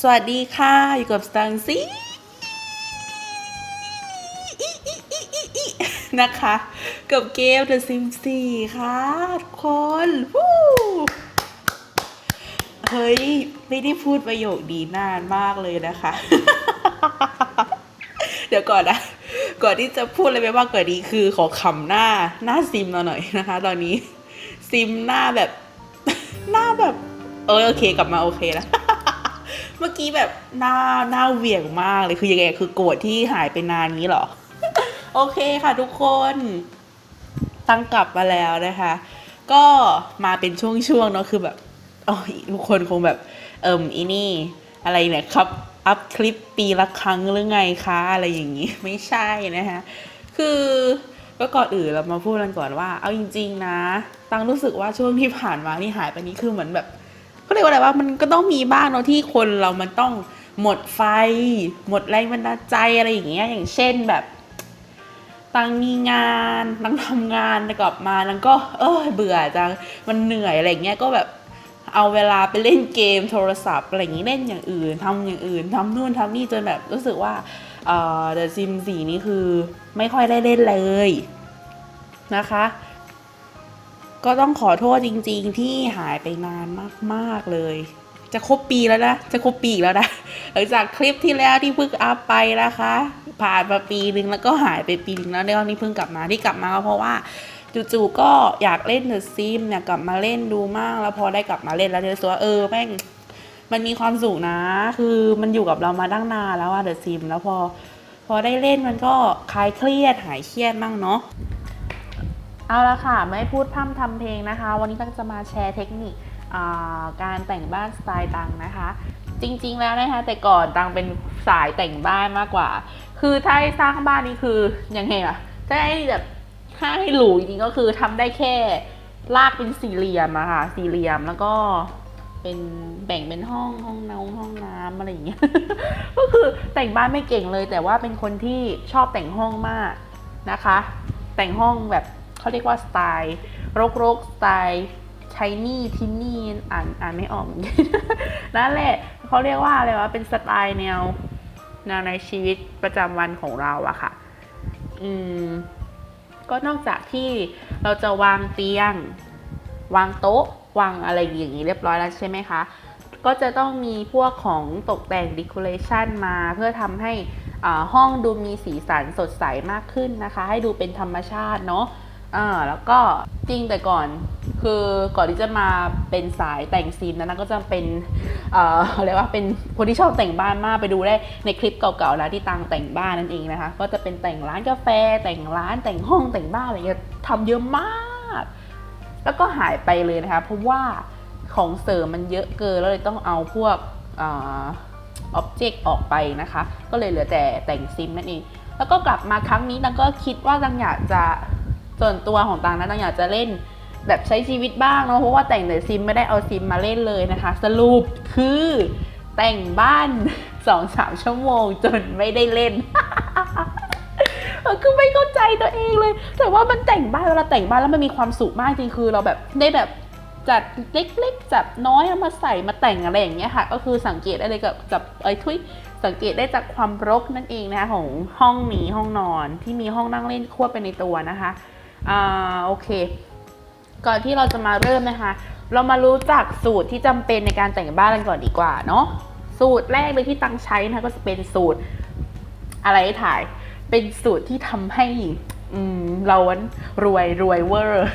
สวัสดีค่ะ อยู่กับสตังซี่นะคะ กับเกม The Sims 4ค่ะทุกคนเฮ้ย ไม่ได้พูดประโยคดีนานมากเลยนะคะ เดี๋ยวก่อนนะก่อนที่จะพูดอะไรไปมากกว่านี้คือขอขำหน้าหน้าซิมเราหน่อยนะคะ ตอนนี้ซิมหน้าแบบ หน้าแบบ เออโอเคกลับมาโอเคแล้ว เมื่อกี้แบบหน้าหน้าเหวี่ยงมากเลยคือยังไงคือโกรธที่หายไปนานนี้เหรอ โอเคค่ะทุกคนตั้งกลับมาแล้วนะคะ ก็มาเป็นช่วงๆเนาะคือแบบอ๋อทุกคนคงแบบเอิมอีนี่อะไรเนี่ยครับอัพคลิปปีละครั้งหรือไงคะอะไรอย่างนี้ไม่ใช่นะคะคือก็ก่อนอื่นเรามาพูดกันก่อนว่า เอาจริง ๆ นะ ตังรู้สึกว่าช่วงที่ผ่านมานี่หายไปนี้คือเหมือนแบบ เรียกว่าอะไรว่ามันก็ต้องมีบ้างเนาะที่คนเรามันต้องหมดไฟ หมดแรงบันดาลใจอะไรอย่างเงี้ยอย่างเช่นแบบตังมีงานตังทำงานกลับมาตังก็ เออเบื่อจังมันเหนื่อยอะไรอย่างเงี้ยก็แบบเอาเวลาไปเล่นเกมโทรศัพท์อะไรอย่างงี้เล่นอย่างอื่นทำอย่างอื่นทำนู่นทำนี่จนแบบรู้สึกว่าเอ่อ The Sims 4นี่คือไม่ค่อยได้เล่นเลยนะคะ ก็ต้องขอโทษจริง ๆ ที่หายไปนานมากๆเลย จะครบปีแล้วนะ จะครบปีแล้วนะหลังจากคลิปที่แล้วที่เพิ่งอัพไปนะคะ ผ่านมาปีนึงแล้วก็หายไปปีนึงแล้วเดี๋ยวนี้เพิ่งกลับมาที่กลับมาก็เพราะว่าจู่ๆก็อยากเล่นเดอะซิมเนี่ยกลับมาเล่นดูมาก แล้วพอได้กลับมาเล่นแล้วเจะรู้สึกว่าเออแม่งมันมีความสุขนะ คือมันอยู่กับเรามาตั้งนานแล้วอะเดอะซิมแล้วพอ พอได้เล่นมันก็คลายเครียดหายเครียดบ้างเนาะ เอาละค่ะ ไม่พูดพร่ำทำเพลงนะคะ วันนี้ตั้งจะมาแชร์เทคนิคการแต่งบ้านสไตล์ตังนะคะ จริงๆแล้วนะคะแต่ก่อนตังเป็นสายแต่งบ้านมากกว่า คือถ้าให้สร้างบ้านนี่คือยังไงอะถ้าให้แบบถ้าให้หรูจริงก็คือทำได้แค่ลากเป็นสี่เหลี่ยมอะค่ะสี่เหลี่ยมแล้วก็เป็นแบ่งเป็นห้องห้องน้ำห้องน้ำอะไรอย่างเงี้ยก็คือแต่งบ้านไม่เก่งเลย แต่ว่าเป็นคนที่ชอบแต่งห้องมากนะคะ แต่งห้องแบบ เขาเรียกว่าสไตล์รกๆสไตล์ชายนี่ทินนี่อ่านอ่านไม่ออก นั่นแหละเขาเรียกว่าอะไรวะเป็นสไตล์แนวแนวในชีวิตประจำวันของเราอะค่ะ อืม ก็นอกจากที่เราจะวางเตียง วางโต๊ะ วางอะไรอย่างนี้เรียบร้อยแล้วใช่ไหมคะ ก็จะต้องมีพวกของตกแต่ง decoration มาเพื่อทำให้อ่าห้องดูมีสีสันสดใสมากขึ้นนะคะ ให้ดูเป็นธรรมชาติเนาะ อ่าแล้วก็จริงแต่ก่อน คือก่อนที่จะมาเป็นสายแต่งซีนนั้นะก็จะเป็นเอ่อเรียกว่าเป็นคนที่ชอบแต่งบ้านมากไปดูได้ในคลิปเก่าๆนะที่ตังแต่งบ้านนั่นเองนะคะ ก็จะเป็นแต่งร้านกาแฟ แต่งร้านแต่งห้องแต่งบ้านอะไรเงี้ยทำเยอะมาก แล้วก็หายไปเลยนะคะ เพราะว่าของเสริมมันเยอะเกินแล้วเลยต้องเอาพวกออ็อบเจกต์ออกไปนะคะ ก็เลยเหลือแต่แต่งซิมนั่นเอง แล้วก็กลับมาครั้งนี้ตังก็คิดว่าตังอยากจะ ส่วนตัวของตังนะตังอยากจะเล่นแบบใช้ชีวิตบ้างเนาะเพราะว่าแต่งแต่ซิมไม่ได้เอาซิมมาเล่นเลยนะคะ สรุปคือแต่งบ้านสองสามชั่วโมงจนไม่ได้เล่นคือไม่เข้าใจตัวเองเลย แต่ว่ามันแต่งบ้านเวลาแต่งบ้านแล้วมันมีความสุขมากจริงคือเราแบบได้แบบจัดเล็กๆจัดน้อยเอามาใส่มาแต่งอะไรอย่างเงี้ยค่ะ ก็คือสังเกตได้เลยกับกับไอ้ทุยสังเกตได้จากความรกนั่นเองนะคะของห้องนี้ห้องนอนที่มีห้องนั่งเล่นควบไปในตัวนะคะ อ่าโอเค ก่อนที่เราจะมาเริ่มนะคะ เรามารู้จักสูตรที่จำเป็นในการแต่งบ้านกันก่อนดีกว่าเนาะสูตรแรกเลยที่ตังใช้นะคะก็จะเป็นสูตรอะไรถ่าย เป็นสูตรที่ทำให้อืมเรารวยรวยเวอร์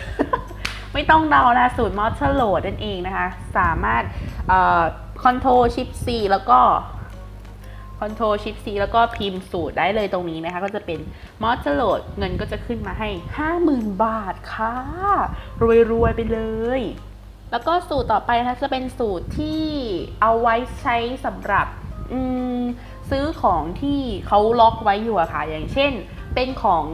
ไม่ต้องเดานะ สูตรมอสเตอร์โหลดนั่นเองนะคะ สามารถคอนโทรชิป C แล้วก็ คอนโทรชิป C แล้วก็พิมพ์สูตรได้เลยตรงนี้นะคะ ก็จะเป็นมอสโหลดเงินก็จะขึ้นมาให้ 50,000 บาทค่ะ รวยๆไปเลยแล้วก็สูตรต่อไปนะคะจะเป็นสูตรที่เอาไว้ใช้สำหรับซื้อของที่เขาล็อกไว้อยู่อะค่ะ อย่างเช่น เป็นของ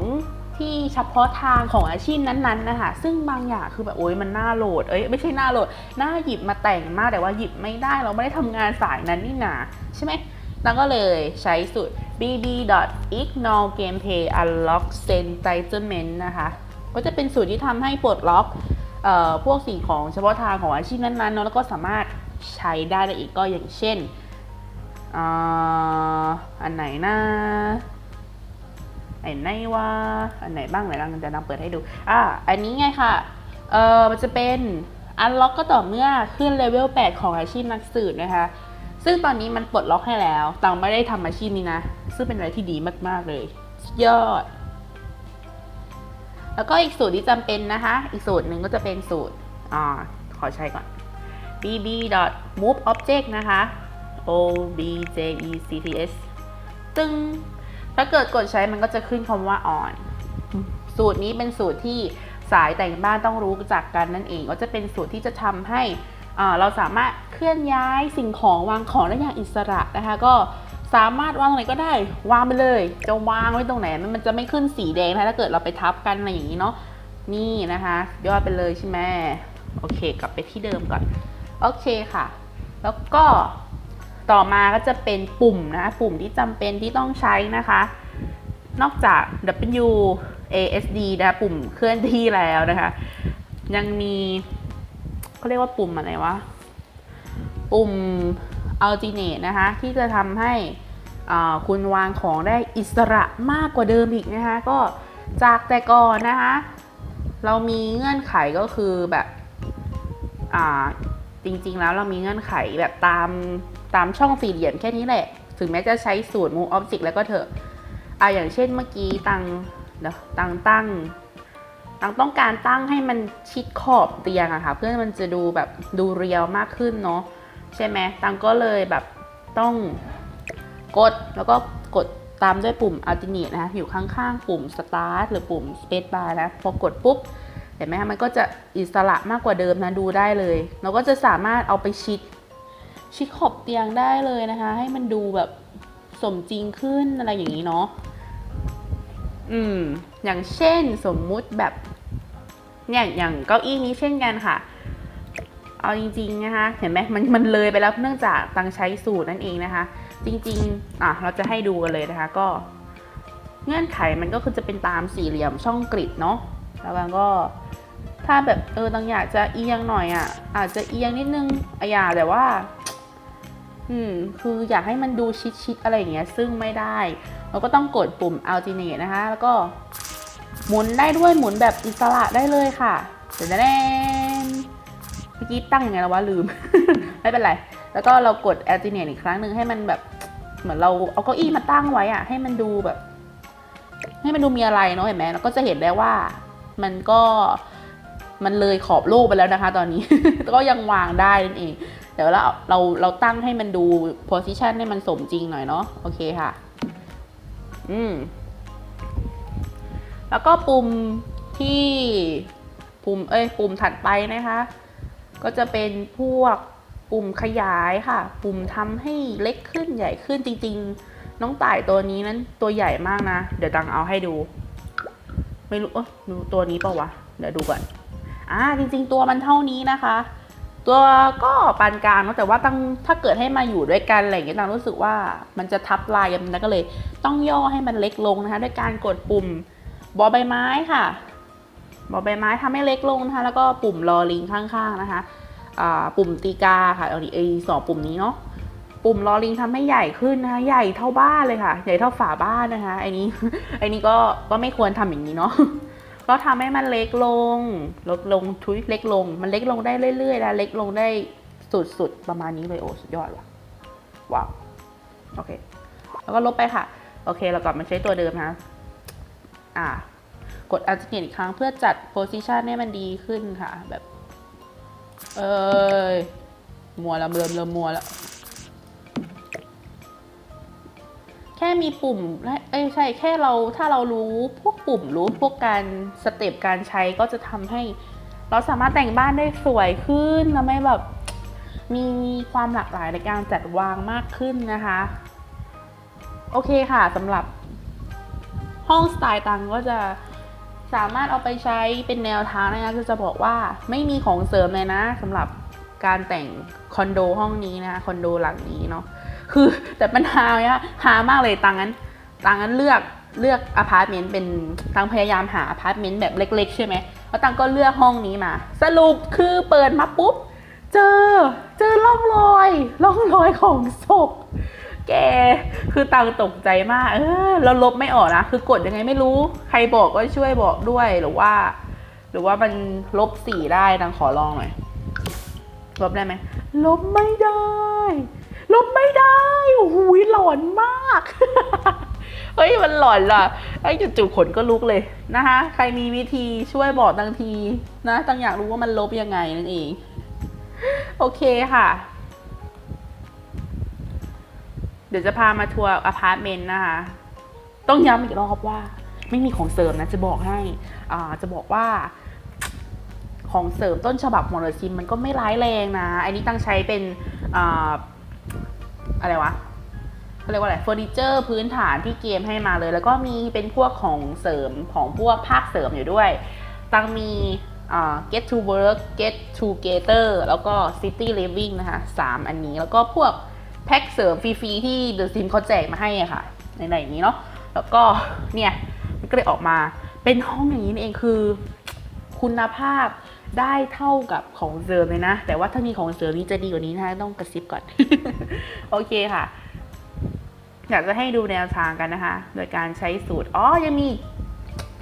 ที่เฉพาะทางของอาชีพนั้นๆนะคะ ซึ่งบางอย่างคือแบบโอ๊ยมันน่าโหลด เอ้ยไม่ใช่น่าโหลด น่าหยิบมาแต่งมากแต่ว่าหยิบไม่ได้เราไม่ได้ทำงานสายนั้นนี่นาใช่ไหม นังก็เลยใช้สูตร bb.ignore gameplay unlock entitlement นะคะ ก็จะเป็นสูตรที่ทำให้ปลดล็อกออพวกสิ่งของเฉพาะทางของอาชีพนั้นๆเนอะแล้วก็สามารถใช้ได้ในอีกก็อย่างเช่นออันไหนนะไอ้ไหนว่าอันไหนบ้างไหนเราจะนำเปิดให้ดูอ่าอันนี้ไงค่ะเออมันจะเป็นอันล็อกก็ต่อเมื่อขึ้นเลเวล 8 ของอาชีพนักสืบนะคะ ซึ่งตอนนี้มันปลดล็อกให้แล้วตังไม่ได้ทำอาชีพนี้นะ ซึ่งเป็นอะไรที่ดีมาก ๆ เลย ยอด แล้วก็อีกสูตรที่จำเป็นนะคะ อีกสูตรหนึ่งก็จะเป็นสูตร อ่า ขอใช้ก่อน bb move object นะคะ o b j e c t s ตึงถ้าเกิดกดใช้มันก็จะขึ้นคำว่า on สูตรนี้เป็นสูตรที่สายแต่งบ้านต้องรู้จักกันนั่นเอง ก็จะเป็นสูตรที่จะทำให้ เราสามารถเคลื่อนย้ายสิ่งของวางของได้อย่างอิสระนะคะ ก็สามารถวางตรงไหนก็ได้วางไปเลย จะวางไว้ตรงไหนมันจะไม่ขึ้นสีแดงนะถ้าเกิดเราไปทับกันอะไรอย่างนี้เนาะนี่นะคะยอดไปเลยใช่ไหมโอเค กลับไปที่เดิมก่อนโอเคค่ะ แล้วก็ต่อมาก็จะเป็นปุ่มนะ ปุ่มที่จำเป็นที่ต้องใช้นะคะ นอกจาก W A S D นะ ปุ่มเคลื่อนที่แล้วนะคะ ยังมี เขาเรียกว่าปุ่มอะไรวะ ปุ่ม alternate นะคะ ที่จะทำให้คุณวางของได้อิสระมากกว่าเดิมอีกนะคะ ก็จากแต่ก่อนนะคะ เรามีเงื่อนไขก็คือแบบจริงๆแล้วเรามีเงื่อนไขแบบตามตามช่องสี่เหลี่ยมแค่นี้แหละ ถึงแม้จะใช้สูตร move object แล้วก็เถอะอ่าอย่างเช่นเมื่อกี้ตังเดี๋ยวตังตั้ง ตังต้องการตั้งให้มันชิดขอบเตียงอะค่ะ เพื่อมันจะดูแบบดูเรียวมากขึ้นเนาะใช่ไหมตังก็เลยแบบต้องกดแล้วก็กดตามด้วยปุ่ม alternate นะคะอยู่ข้างๆ ปุ่ม start หรือปุ่ม space bar นะ พอกดปุ๊บ เห็นไหมคะมันก็จะอิสระมากกว่าเดิมนะ ดูได้เลย เราก็จะสามารถเอาไปชิด ชิดขอบเตียงได้เลยนะคะ ให้มันดูแบบสมจริงขึ้นอะไรอย่างนี้เนาะ อืม อย่างเช่นสมมุติแบบเนี่ยอย่างเก้าอี้นี้เช่นกันค่ะ เอาจริงๆนะคะ เห็นไหมมันมันเลยไปแล้วเนื่องจากตังใช้สูตรนั่นเองนะคะ จริงๆอะเราจะให้ดูกันเลยนะคะก็ เงื่อนไขมันก็คือจะเป็นตามสี่เหลี่ยมช่องกริดเนาะแล้วมันก็ถ้าแบบเออตังอยากจะเอียงหน่อยอะ่ะ อาจจะเอียงนิดนึงอะอย่าแต่ว่า อืม คืออยากให้มันดูชิดๆอะไรอย่างเงี้ย ซึ่งไม่ได้ เราก็ต้องกดปุ่ม alternate นะคะ แล้วก็ หมุนได้ด้วยหมุนแบบอิสระได้เลยค่ะเดี๋ยวนะแนนเมื่อกี้ตั้งยังไงแล้ววะลืม ไม่เป็นไร แล้วก็เรากด alternate อีกครั้งหนึ่งให้มันแบบ เหมือนเราเอาเก้าอี้มาตั้งไว้อะให้มันดูแบบ ให้มันดูมีอะไรเนาะเห็นไหมเราก็จะเห็นได้ว่า มันก็มันเลยขอบโลกไปแล้วนะคะ ตอนนี้ก็ยังวางได้นั่นเองเดี๋ยวเราเราเราตั้งให้มันดู position ให้มันสมจริงหน่อยเนาะโอเคค่ะ อืม แล้วก็ปุ่มที่ปุ่มเอ้ยปุ่มถัดไปนะคะ ก็จะเป็นพวกปุ่มขยายค่ะ ปุ่มทำให้เล็กขึ้นใหญ่ขึ้นจริง ๆ น้องต่ายตัวนี้นั้นตัวใหญ่มากนะ เดี๋ยวตังเอาให้ดู ไม่รู้เออดูตัวนี้เปล่าวะ เดี๋ยวดูก่อนอ่าจริง ๆ ตัวมันเท่านี้นะคะ ตัวก็ปานกลางเนอะแต่ว่าตั้งถ้าเกิดให้มาอยู่ด้วยกันอะไรอย่างเงี้ยตังรู้สึกว่ามันจะทับลายกันนะก็เลย ต้องย่อให้มันเล็กลงนะคะ ด้วยการกดปุ่ม บอใบไม้ค่ะ บอใบไม้ทำให้เล็กลงนะคะ แล้วก็ปุ่มรอลิงข้างๆนะคะปุ่มตีกาค่ะเอาดิไอสองปุ่มนี้เนาะปุ่มรอลิงทำให้ใหญ่ขึ้นนะคะใหญ่เท่าบ้านเลยค่ะ ใหญ่เท่าฝาบ้านนะคะไอ้นี้ไอ้นี้ก็ก็ไม่ควรทำอย่างนี้เนาะก็ทำให้มันเล็กลงลดลงทุยเล็กลง มันเล็กลงได้เรื่อยๆนะเล็กลงได้สุดๆประมาณนี้เลยโอ้สุดยอดว่ะว้าวโอเคแล้วก็ลบไปค่ะ โอเคเรากลับมาใช้ตัวเดิมนะ อ่ากด alternate อีกครั้งเพื่อจัด position ให้มันดีขึ้นค่ะ แบบ เอ้ย มัวแล้วเริ่มเริ่มมัวแล้ว แค่มีปุ่มและเอ้ยใช่ แค่เราถ้าเรารู้พวกปุ่มรู้พวกการสเต็ปการใช้ก็จะทำให้ เราสามารถแต่งบ้านได้สวยขึ้นแล้วไม่แบบ มีความหลากหลายในการจัดวางมากขึ้นนะคะ โอเคค่ะสำหรับ ห้องสไตล์ตังก็จะสามารถเอาไปใช้เป็นแนวทางนะคะคือจะบอกว่าไม่มีของเสริมเลยนะสำหรับการแต่งคอนโดห้องนี้นะคะคอนโดหลังนี้เนาะคือแต่ปัญหาเนี่ยหามากเลยตังนั้นตังนั้นเลือกเลือกอพาร์ตเมนต์เป็นตังพยายามหาอพาร์ตเมนต์แบบเล็ก ๆ ใช่ไหมแล้วตังก็เลือกห้องนี้มา สรุปคือเปิดมาปุ๊บ เจอ เจอร่องรอยร่องรอยของศพ แกคือตังตกใจมาก เออแล้วลบไม่ออกนะ คือกดยังไงไม่รู้ ใครบอกก็ช่วยบอกด้วยหรือว่า หรือว่ามันลบสี่ได้ตังขอลองหน่อย ลบได้ไหม ลบไม่ได้ ลบไม่ได้โอ้โหหลอนมาก เฮ้ยมันหลอนล่ะ ไอ้จู่ๆขนก็ลุกเลยนะคะ ใครมีวิธีช่วยบอกตังทีนะตังอยากรู้ว่ามันลบยังไงนั่นเอง โอเคค่ะ ดี๋ยวจะพามาทัวร์อพาร์ตเมนต์นะคะ ต้องย้ำอีกรอบว่า ไม่มีของเสริมนะ จะบอกให้อ่าจะบอกว่า ของเสริมต้นฉบับของเดอะซิมมันก็ไม่ร้ายแรงนะ อันนี้ตั้งใช้เป็นอ่าอะไรวะเรียกว่าอะไรเฟอร์นิเจอร์พื้นฐานที่เกมให้มาเลย แล้วก็มีเป็นพวกของเสริมของพวกภาคเสริมอยู่ด้วย ตั้งมี get to work get together แล้วก็ city living นะคะสามอันนี้แล้วก็พวก แพ็คเสริมฟรีๆที่ The Sim เขาแจกมาให้อะค่ะในๆอย่างนี้เนาะแล้วก็เนี่ยมันก็เลยออกมาเป็นห้องอย่างนี้นี่เองคือ คุณภาพได้เท่ากับของเสริมเลยนะ แต่ว่าถ้ามีของเสริมนี้จะดีกว่านี้นะคะต้องกระซิบก่อน โอเคค่ะ อยากจะให้ดูแนวทางกันนะคะ โดยการใช้สูตรอ๋อยังมี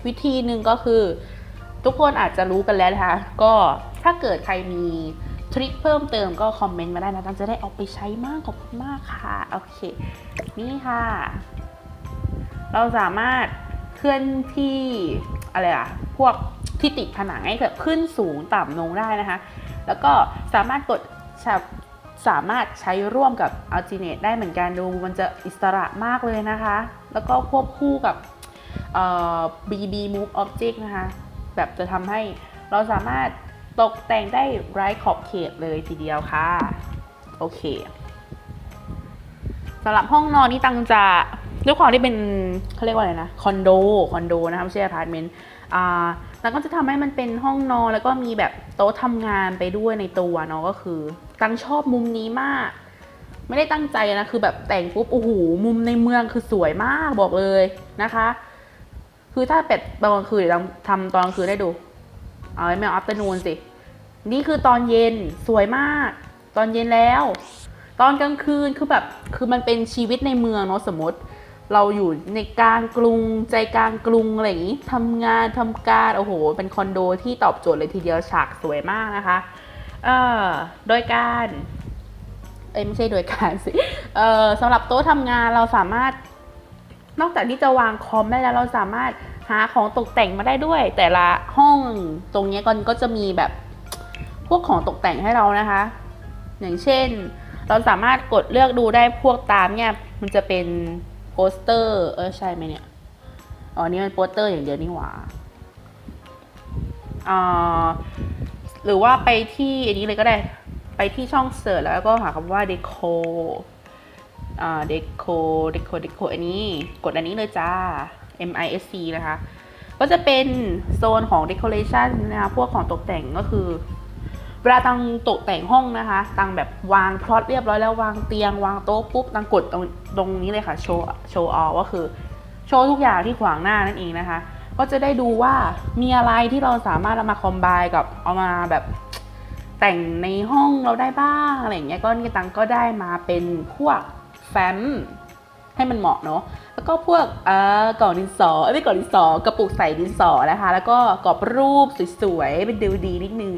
วิธีหนึ่งก็คือ ทุกคนอาจจะรู้กันแล้วนะคะ ก็ถ้าเกิดใครมี ทริคเพิ่มเติมก็คอมเมนต์มาได้นะตันจะได้เอาไปใช้มากขอบคุณมากค่ะ โอเค นี่ค่ะ เราสามารถเคลื่อนที่อะไรอะพวกที่ติดผนังให้แบบขึ้นสูงต่ำลงได้นะคะ แล้วก็สามารถกดชับสามารถใช้ร่วมกับ alternate ได้เหมือนกันดูมันจะอิสระมากเลยนะคะ แล้วก็ควบคู่กับ BB Move Object นะคะ แบบจะทำให้เราสามารถ ตกแต่งได้ไร้ขอบเขตเลยทีเดียวค่ะ โอเคสำหรับห้องนอนนี่ตังจะด้วยความที่เป็นเขาเรียกว่าอะไรนะคอนโดคอนโดนะคะไม่ใช่อพาร์ตเมนต์อ่าแล้วก็จะทำให้มันเป็นห้องนอนแล้วก็มีแบบโต๊ะทำงานไปด้วยในตัวเนาะก็คือ ตังชอบมุมนี้มาก ไม่ได้ตั้งใจนะคือแบบแต่งปุ๊บโอ้โหมุมในเมืองคือสวยมากบอกเลยนะคะ คือถ้าเป็ดตอนกลางคืนเดี๋ยวทำตอนกลางคืนได้ดู เอาไม่เอาอัปเตอร์นูนสิ นี่คือตอนเย็นสวยมาก ตอนเย็นแล้ว ตอนกลางคืนคือแบบคือมันเป็นชีวิตในเมืองเนาะสมมติ เราอยู่ในกลางกรุงใจกลางกรุงอะไรอย่างนี้ทำงานทำการโอ้โห เป็นคอนโดที่ตอบโจทย์เลยทีเดียวฉากสวยมากนะคะเอ่อโดยการเอ้ยไม่ใช่โดยการสิเอ่อสำหรับโต๊ะทำงานเราสามารถนอกจากที่จะวางคอมได้แล้วเราสามารถ หาของตกแต่งมาได้ด้วย แต่ละห้องตรงนี้ก็ก็จะมีแบบพวกของตกแต่งให้เรานะคะ อย่างเช่น เราสามารถกดเลือกดูได้พวกตามเนี่ย มันจะเป็นโปสเตอร์ เออใช่ไหมเนี่ย อ๋อนี่มันโปสเตอร์อย่างเดียวนี่หว่าอ่าหรือว่าไปที่อันนี้เลยก็ได้ ไปที่ช่องเสิร์ชแล้วก็หาคำว่า deco อ่า deco deco deco อันนี้ กดอันนี้เลยจ้า M I S C นะคะ ก็จะเป็นโซนของ decoration นะคะ พวกของตกแต่งก็คือ เวลาตังตกแต่งห้องนะคะ ตังแบบวางพลอตเรียบร้อยแล้ววางเตียง วางโต๊ะปุ๊บ ตังกดตรงตรงนี้เลยค่ะ โชว์ โชว์ออก็คือ โชว์ทุกอย่างที่ขวางหน้านั่นเองนะคะ ก็จะได้ดูว่ามีอะไรที่เราสามารถเอามาคอมไบกับเอามาแบบแต่งในห้องเราได้บ้างอะไรอย่างเงี้ยก็นี่ตังก็ได้มาเป็นพวกแฟ้มให้มันเหมาะเนาะ แล้วก็พวกอ่อกล่องดินสอไม่กล่องดินสอกระปุกใส่ดินสอนะคะ แล้วก็กรอบรูปสวยๆเป็นดูดีนิดนึง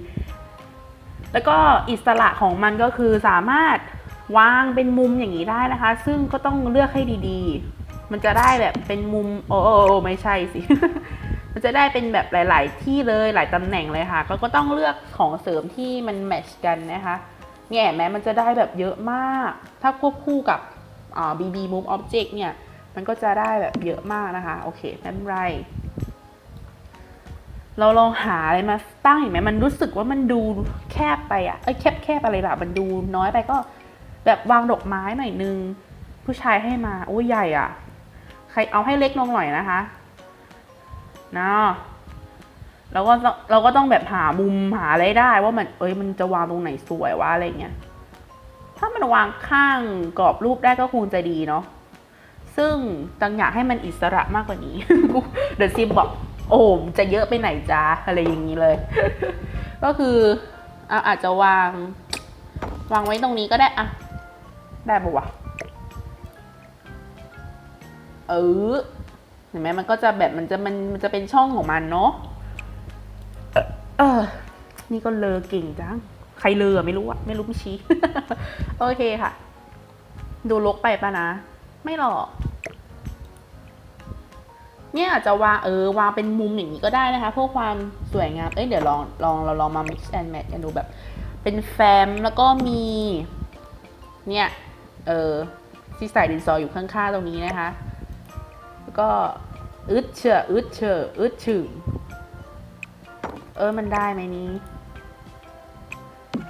แล้วก็อิสระของมันก็คือสามารถวางเป็นมุมอย่างนี้ได้นะคะ ซึ่งก็ต้องเลือกให้ดีๆ มันจะได้แบบเป็นมุมโอ้โอโอ้ไม่ใช่สิ มันจะได้เป็นแบบหลาย ๆ ที่เลยหลายตำแหน่งเลยค่ะ ก็ก็ต้องเลือกของเสริมที่มันแมทชกันนะคะเนี่ยเห็นไหมมันจะได้แบบเยอะมาก ถ้าควบคู่กับอ่า BB Move Object เนี่ย มันก็จะได้แบบเยอะมากนะคะ โอเคไม่เป็นไร เราลองหาอะไรมาตั้งเห็นไหมมันรู้สึกว่ามันดูแคบไปอะเอ้ยแคบแคบอะไรล่ะมันดูน้อยไปก็ แบบวางดอกไม้หน่อยนึง ผู้ชายให้มา โอ้ยใหญ่อะใครเอาให้เล็กลงหน่อยนะคะนะเราก็เราก็ต้องแบบหามุมหาอะไรได้ว่ามันเอ้ยมันจะวางตรงไหนสวยวะอะไรเงี้ยถ้ามันวางข้างกรอบรูปได้ก็คงจะดีเนาะ ซึ่งตังอยากให้มันอิสระมากกว่านี้เดอะซิมบอกโอ้มจะเยอะไปไหนจ้าอะไรอย่างนี้เลย ก็คืออะอาจจะวาง วางไว้ตรงนี้ก็ได้อะได้ปะวะเออเห็นไหมมันก็จะแบบมันจะมันมันจะเป็นช่องของมันเนาะเออ นี่ก็เลอเก่งจัง ใครเลอไม่รู้อะไม่รู้ไม่ชี้ โอเคค่ะ ดูลกไปปะนะ ไม่หรอก เนี่ยอาจจะวางเออวางเป็นมุมอย่างนี้ก็ได้นะคะ เพื่อความสวยงาม เอ้ยเดี๋ยวลองลองเราลองมา mix and match กันดูแบบ เป็นแฟ้มแล้วก็มี เนี่ยเออที่ใส่ดินสออยู่ข้างๆตรงนี้นะคะ แล้วก็อึดเชออึดเชออึดฉึงเออมันได้ไหมนี้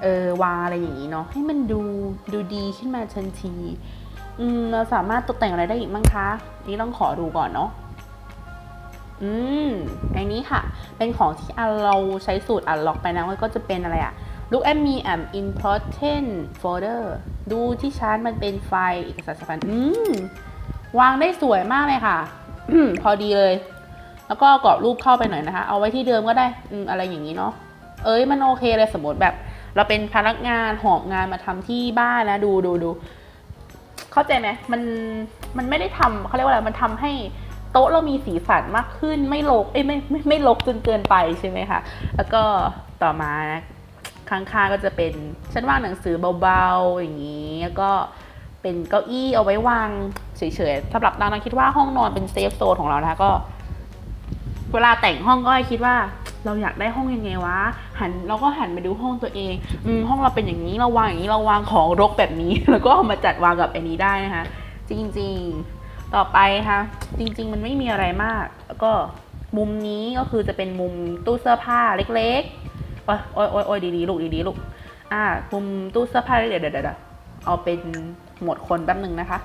เออวางอะไรอย่างนี้เนาะให้มันดูดูดีขึ้นมาทันที อืมเราสามารถตกแต่งอะไรได้อีกมั้งคะ นี่ต้องขอดูก่อนเนาะ อืมอันนี้ค่ะ เป็นของที่อะเราใช้สูตรอันล็อกไปนะก็จะเป็นอะไรอะ Look at me I'm important folder ดูที่ชาร์จมันเป็นไฟล์เอกสารสำคัญอืมวางได้สวยมากเลยค่ะ พอดีเลย แล้วก็กรอบรูปเข้าไปหน่อยนะคะ เอาไว้ที่เดิมก็ได้อืมอะไรอย่างนี้เนาะเอ้ยมันโอเคเลยสมมติแบบ เราเป็นพนักงานหอบงานมาทำที่บ้านนะดูดูดูเข้าใจไหมมันมันไม่ได้ทำเขาเรียกว่าอะไรมันทำให้ ต๊ะเรามีสีสันมากขึ้นไม่รกเอ้ยไม่ไม่ไม่รกจนเกินไปใช่ไหมคะแล้วก็ต่อมานะข้างๆก็จะเป็นชั้นวางหนังสือเบาๆอย่างนี้แล้วก็เป็นเก้าอี้เอาไว้วางเฉยๆสำหรับนางนะคิดว่าห้องนอนเป็นเซฟโซนของเรานะคะก็ เวลาแต่งห้องก็คิดว่าเราอยากได้ห้องยังไงวะ หันเราก็หันไปดูห้องตัวเองอืมห้องเราเป็นอย่างนี้เราวางอย่างนี้เราวางของรกแบบนี้ แล้วก็เอามาจัดวางกับอันนี้ได้นะคะ จริง ๆ ต่อไปค่ะ จริง ๆ มันไม่มีอะไรมาก แล้วก็มุมนี้ก็คือจะเป็นมุมตู้เสื้อผ้าเล็กๆ โอ้ยโอ้ยโอ้ยดีๆ ลูกดีๆ ลูก อ่า มุมตู้เสื้อผ้าเดี๋ยวเดี๋ยวเดี๋ยวเอาเป็นหมวดคนแป๊บหนึ่งนะคะ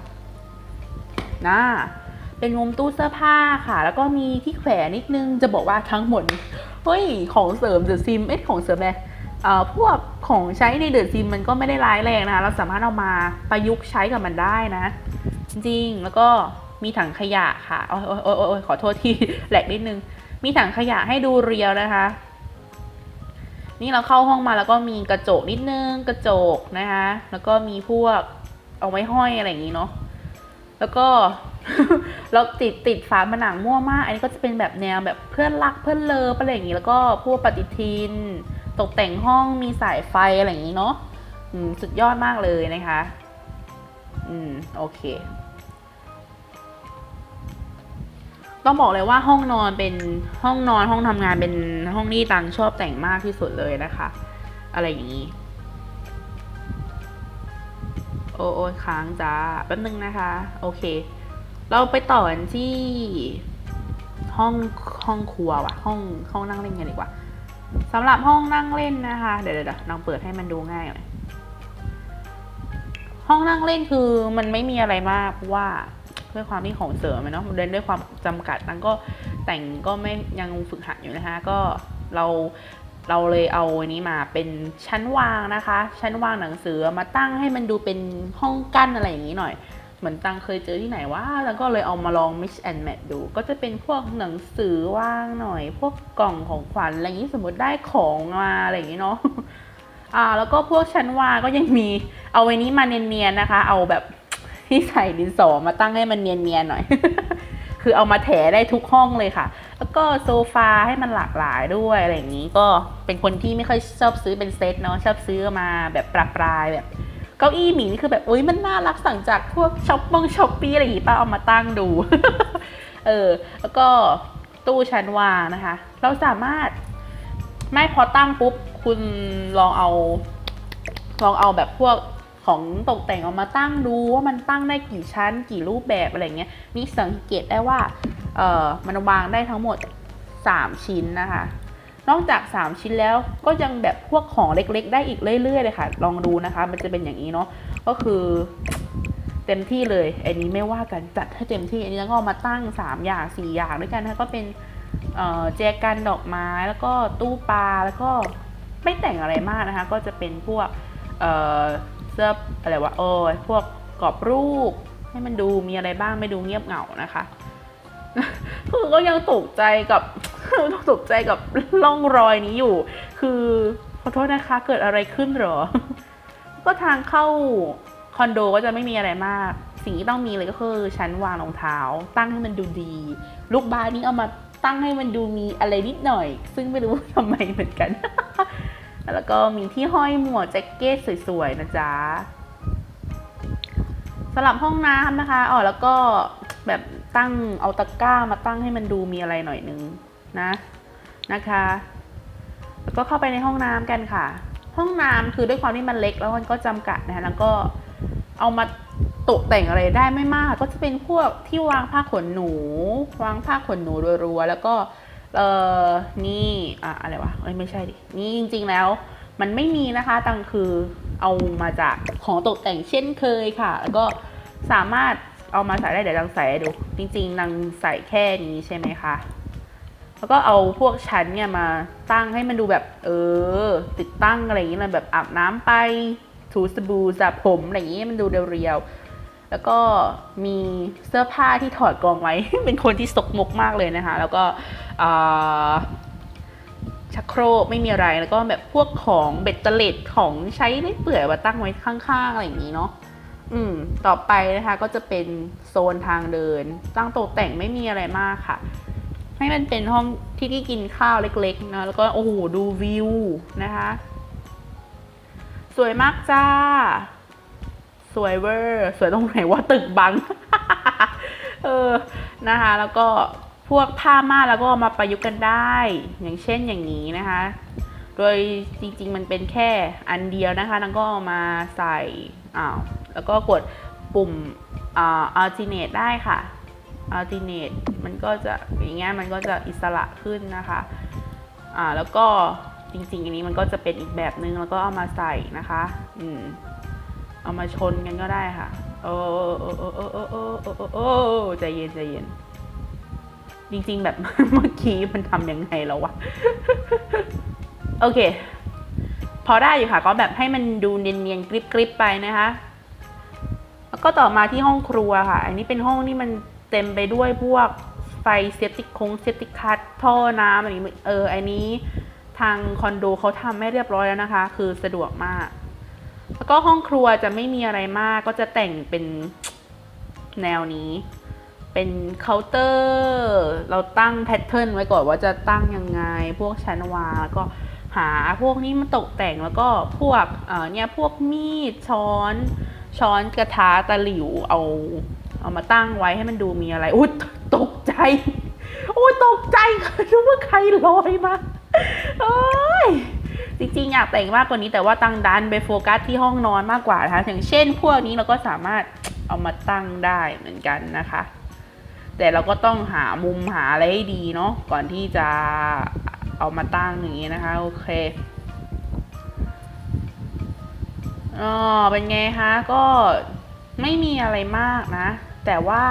น่าเป็นมุมตู้เสื้อผ้าค่ะ แล้วก็มีที่แขวนนิดนึง จะบอกว่าทั้งหมด เฮ้ย ของเสริมเดอะซิม เอ๊ะของเสริมอะไรเอ่อ พวกของใช้ในเดอะซิมมันก็ไม่ได้ร้ายแรงนะคะเราสามารถเอามาประยุกต์ใช้กับมันได้นะ จริง แล้วก็มีถังขยะค่ะ โอ้ยโอ้ยโอ้ยขอโทษที่แหลกนิดนึง มีถังขยะให้ดูเรียวนะคะ นี่เราเข้าห้องมาแล้วก็มีกระจกนิดนึง กระจกนะคะ แล้วก็มีพวกเอาไว้ห้อยอะไรอย่างนี้เนาะ แล้วก็เราติดติดฝาผนังมั่วมาก อันนี้ก็จะเป็นแบบแนวแบบเพื่อนรักเพื่อนเลิฟอะไรอย่างนี้ แล้วก็พวกปฏิทิน ตกแต่งห้องมีสายไฟอะไรอย่างนี้เนาะสุดยอดมากเลยนะคะ อืม โอเค ต้องบอกเลยว่าห้องนอนเป็นห้องนอนห้องทำงานเป็นห้องที่ตังชอบแต่งมากที่สุดเลยนะคะ อะไรอย่างนี้ โอ้โอ้ค้างจ้าแป๊บนึงนะคะ โอเค เราไปต่อกันที่ห้องห้องครัวว่ะ ห้องห้องนั่งเล่นกันดีกว่าสำหรับห้องนั่งเล่นนะคะ เดี๋ยวเดี๋ยวเดี๋ยวลองเปิดให้มันดูง่ายหน่อยห้องนั่งเล่นคือมันไม่มีอะไรมากเพราะว่า ด้วยความที่ของเสริมเนาะเดินด้วยความจำกัดนั่นก็แต่งก็ไม่ยังฝึกหัดอยู่นะคะ ก็เราเราเลยเอาอันนี้มาเป็นชั้นวางนะคะ ชั้นวางหนังสือมาตั้งให้มันดูเป็นห้องกั้นอะไรอย่างนี้หน่อยเหมือนตังเคยเจอที่ไหนว่าแล้วก็เลยเอามาลอง mix and match ดู ก็จะเป็นพวกหนังสือว่างหน่อย พวกกล่องของขวัญอะไรอย่างนี้สมมติได้ของมาอะไรอย่างนี้เนาะอ่าแล้วก็พวกชั้นวางก็ยังมีเอาไว้นี้มาเนียนๆนะคะ เอาแบบ ที่ใส่ดินสอมาตั้งให้มันเนียนๆหน่อย คือเอามาแถได้ทุกห้องเลยค่ะ แล้วก็โซฟาให้มันหลากหลายด้วยอะไรอย่างนี้ก็เป็นคนที่ไม่ค่อยชอบซื้อเป็นเซตเนาะชอบซื้อมาแบบปลาปลายแบบเก้าอี้หมีนี่คือแบบอุ้ยมันน่ารักสั่งจากพวกช็อปปงช็อปปี้อะไรอย่างงี้ป้าเอามาตั้งดู เออ แล้วก็ตู้ชั้นวางนะคะ เราสามารถไม่พอตั้งปุ๊บ คุณลองเอา ลองเอาแบบพวก ของตกแต่งเอามาตั้งดูว่ามันตั้งได้กี่ชั้น กี่รูปแบบอะไรเงี้ยนี่สังเกตได้ว่าเออมันวางได้ทั้งหมด 3 ชิ้นนะคะ นอกจาก 3 ชิ้นแล้วก็ยังแบบพวกของเล็กๆ ได้อีกเรื่อยๆเลยค่ะ ลองดูนะคะ มันจะเป็นอย่างนี้เนาะก็คือเต็มที่เลยอันนี้ไม่ว่ากันจัดให้เต็มที่อันนี้แล้วก็ามาตั้ง 3 อย่าง 4 อย่างด้วยกันนะคะก็เป็นแจกันดอกไม้แล้วก็ตู้ปลาแล้วก็ไม่แต่งอะไรมากนะคะ ก็จะเป็นพวก เอ่อเสื้ออะไรวะโอ้ยพวกกรอบรูป ให้มันดูมีอะไรบ้างไม่ดูเงียบเหงานะคะคือก็ยังตกใจกับตกใจกับร่องรอยนี้อยู่ คือขอโทษนะคะเกิดอะไรขึ้นเหรอ ก็ทางเข้าคอนโดก็จะไม่มีอะไรมาก สิ่งที่ต้องมีเลยก็คือชั้นวางรองเท้า ตั้งให้มันดูดี ลูกบาสนี่เอามาตั้งให้มันดูมีอะไรนิดหน่อย ซึ่งไม่รู้ทำไมเหมือนกัน แล้วก็มีที่ห้อยหมวกแจ็คเก็ตสวยๆนะจ๊ะสำหรับห้องน้ำนะคะอ๋อแล้วก็แบบตั้งเอาตะกร้ามาตั้งให้มันดูมีอะไรหน่อยนึงนะนะคะ แล้วก็เข้าไปในห้องน้ำกันค่ะ ห้องน้ำคือด้วยความที่มันเล็กแล้วมันก็จำกัดนะคะแล้วก็เอามาตกแต่งอะไรได้ไม่มาก ก็จะเป็นพวกที่วางผ้าขนหนู วางผ้าขนหนูรัวๆแล้วก็ เออนี่อะอะไรวะเอ้ยไม่ใช่ดิ นี่จริง ๆ แล้ว มันไม่มีนะคะตังคือเอามาจากของตกแต่งเช่นเคยค่ะ แล้วก็สามารถเอามาใส่ได้เดี๋ยวดังใส่ดู จริงๆนางใส่แค่นี้ใช่ไหมคะ แล้วก็เอาพวกชั้นเนี่ยมาตั้งให้มันดูแบบ เออ ติดตั้งอะไรอย่างเงี้ยแบบอาบน้ำไปถูสบู่สระผมอะไรอย่างเงี้ยมันดูเรียวๆแล้วก็มีเสื้อผ้าที่ถอดกองไว้ เป็นคนที่สกมกมากเลยนะคะ แล้วก็ชักโครกไม่มีอะไรแล้วก็แบบพวกของเบ็ดเตล็ดของใช้ไม่เปื่อยมาตั้งไว้ข้างๆอะไรอย่างนี้เนาะอืม ต่อไปนะคะก็จะเป็นโซนทางเดิน ตั้งตกแต่งไม่มีอะไรมากค่ะ ให้มันเป็นห้องที่ที่กินข้าวเล็กๆนะแล้วก็โอ้โหดูวิวนะคะ สวยมากจ้า สวยเวอร์ สวยตรงไหนว่าตึกบัง เออนะคะ แล้วก็ พวกผ้าม่านแล้วก็มาประยุกต์กันได้ อย่างเช่นอย่างนี้นะคะ โดยจริงๆมันเป็นแค่อันเดียวนะคะ แล้วก็มาใส่อ้าวแล้วก็กดปุ่มอ่า alternate ได้ค่ะ alternate มันก็จะอย่างเงี้ยมันก็จะอิสระขึ้นนะคะอ่าแล้วก็จริงๆ อันนี้มันก็จะเป็นอีกแบบนึงแล้วก็เอามาใส่นะคะ อืม เอามาชนกันก็ได้ค่ะ โอ้โอ้โอ้โอ้โอ้โอ้โอ้ใจเย็นใจเย็น จริงๆแบบเมื่อกี้มันทำยังไงแล้ววะ โอเค พอได้อยู่ค่ะ ก็แบบให้มันดูเนียนๆกริบๆไปนะคะ แล้วก็ต่อมาที่ห้องครัวค่ะ อันนี้เป็นห้องที่มันเต็มไปด้วยพวกไฟเซฟติกคงเซฟติกคัทท่อน้ำอะไรอย่างนี้เอออันนี้ทางคอนโดเขาทำให้เรียบร้อยแล้วนะคะ คือสะดวกมาก แล้วก็ห้องครัวจะไม่มีอะไรมากก็จะแต่งเป็นแนวนี้ เป็นเคาน์เตอร์ เราตั้งแพทเทิร์นไว้ก่อนว่าจะตั้งยังไง พวกชั้นวางแล้วก็หาพวกนี้มาตกแต่งแล้วก็พวกเนี่ยพวกมีดช้อนช้อนกระทะตะหลิวเอาเอามาตั้งไว้ให้มันดูมีอะไรอุ้ยตกใจอุ้ยตกใจค่ะนึกว่าใครลอยมาเอ้ยจริงๆอยากแต่งมากกว่านี้แต่ว่าตั้งดันไปโฟกัสที่ห้องนอนมากกว่านะคะอย่างเช่นพวกนี้เราก็สามารถเอามาตั้งได้เหมือนกันนะคะ แต่เราก็ต้องหามุมหาอะไรให้ดีเนาะก่อนที่จะเอามาตั้งอย่างนี้นะคะโอเคอ๋อเป็นไงคะก็ไม่มีอะไรมากนะ แต่ว่า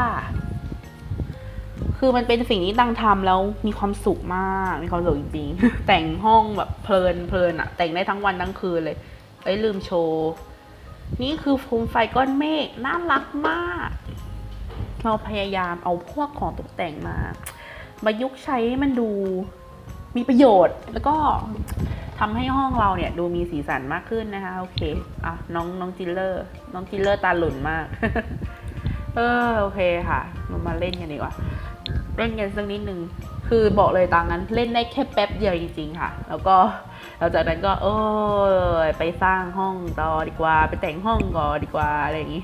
คือมันเป็นสิ่งที่ตั้งทำแล้วมีความสุขมากมีความสุขจริงๆ แต่งห้องแบบเพลินเพลินอะแต่งได้ทั้งวันทั้งคืนเลยเอ้ลืมโชว์ นี่คือโคมไฟก้อนเมฆน่ารักมาก เราพยายามเอาพวกของตกแต่งมาประยุกต์ใช้ให้มันดูมีประโยชน์ แล้วก็ทำให้ห้องเราเนี่ยดูมีสีสันมากขึ้นนะคะ โอเคอะน้องน้องจิลเลอร์ น้องจิลเลอร์ตาหลุนมาก เออโอเคค่ะเรามาเล่นกันดีกว่า เล่นกันสักนิดนึงคือบอกเลยตอนนั้นเล่นได้แค่แป๊บเดียวจริงๆค่ะ แล้วก็หลังจากนั้นก็เออไปสร้างห้องต่อดีกว่า ไปแต่งห้องก่อนดีกว่าอะไรอย่างงี้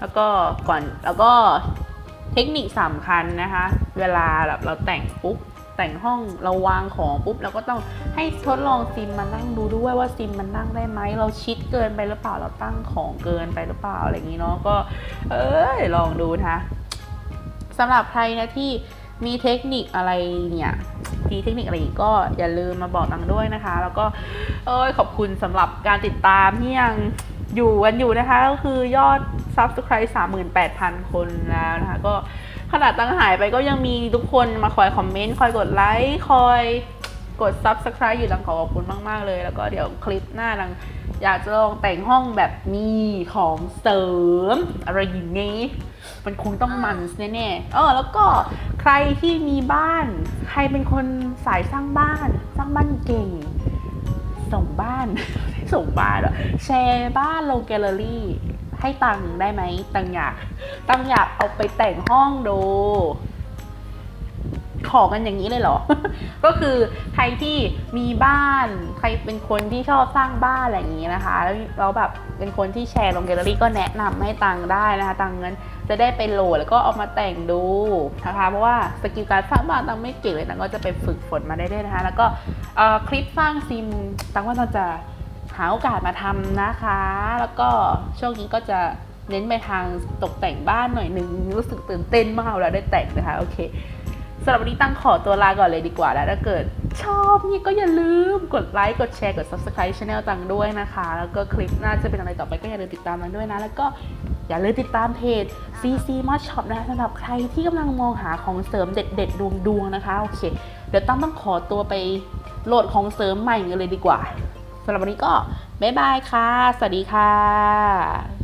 แล้วก็ก่อนแล้วก็เทคนิคสำคัญนะคะ เวลาแบบเราแต่งปุ๊บแต่งห้องเราวางของปุ๊บเราก็ต้องให้ทดลองซิมมานั่งดูด้วยว่าซิมมันนั่งได้ไหมเราชิดเกินไปหรือเปล่าเราตั้งของเกินไปหรือเปล่าอะไรอย่างนี้เนาะก็ เอ้ยลองดูนะคะสำหรับใครนะที่มีเทคนิคอะไรเนี่ยมีเทคนิคอะไรอีกก็อย่าลืมมาบอกตังด้วยนะคะ แล้วก็เอ้ยขอบคุณสำหรับการติดตามที่ยัง อยู่กันอยู่นะคะ ก็คือยอด Subscribe 38,000 คนแล้วนะคะ ก็ขนาดตั้งหายไปก็ยังมีทุกคนมาคอยคอมเมนต์ คอยกดไลค์ คอยกด Subscribe อยู่ดังขอขอบคุณมาก ๆ เลย แล้วก็เดี๋ยวคลิปหน้าดังอยากจะลองแต่งห้องแบบมีของเสริม อะไรอย่างนี้ มันคงต้องมันแน่ๆเออแล้วก็ใครที่มีบ้าน ใครเป็นคนสายสร้างบ้าน สร้างบ้านเก่ง ส่งบ้าน ส่งบ้านอะแชร์บ้านลงแกลเลอรี่ ให้ตังได้ไหมตังอยาก ตังอยากเอาไปแต่งห้องดู ขอกันอย่างนี้เลยเหรอ ก็คือใครที่มีบ้าน ใครเป็นคนที่ชอบสร้างบ้านอะไรอย่างนี้นะคะ แล้วเราแบบเป็นคนที่แชร์ลงแกลเลอรี่ก็แนะนำให้ตังได้นะคะ ตังเงินจะได้ไปโหลดแล้วก็เอามาแต่งดูนะคะ เพราะว่าสกิลการสร้างบ้านตังไม่เก่งเลยตังก็จะไปฝึกฝนมาได้ด้วยนะคะ แล้วก็คลิปสร้างซิมตังว่าเราจะ หาโอกาสมาทำนะคะ แล้วก็ช่วงนี้ก็จะเน้นไปทางตกแต่งบ้านหน่อยหนึ่งรู้สึกตื่นเต้นมากเวลาได้แต่งนะคะโอเคสำหรับวันนี้ตั้งขอตัวลาก่อนเลยดีกว่าแล้วถ้าเกิดชอบนี่ก็อย่าลืมกดไลค์กดแชร์กด subscribe channel ตังด้วยนะคะ แล้วก็คลิปหน้าจะเป็นอะไรต่อไปก็อย่าลืมติดตามมันด้วยนะ แล้วก็อย่าลืมติดตามเพจ CC m a Shop นะคะสำหรับใครที่กำลังมองหาของเสริมเด็ดๆดวงๆนะคะโอเค เดี๋ยวตั้งต้องขอตัวไปโหลดของเสริมใหม่กันเลยดีกว่า สำหรับวันนี้ก็บ๊ายบายค่ะ สวัสดีค่ะ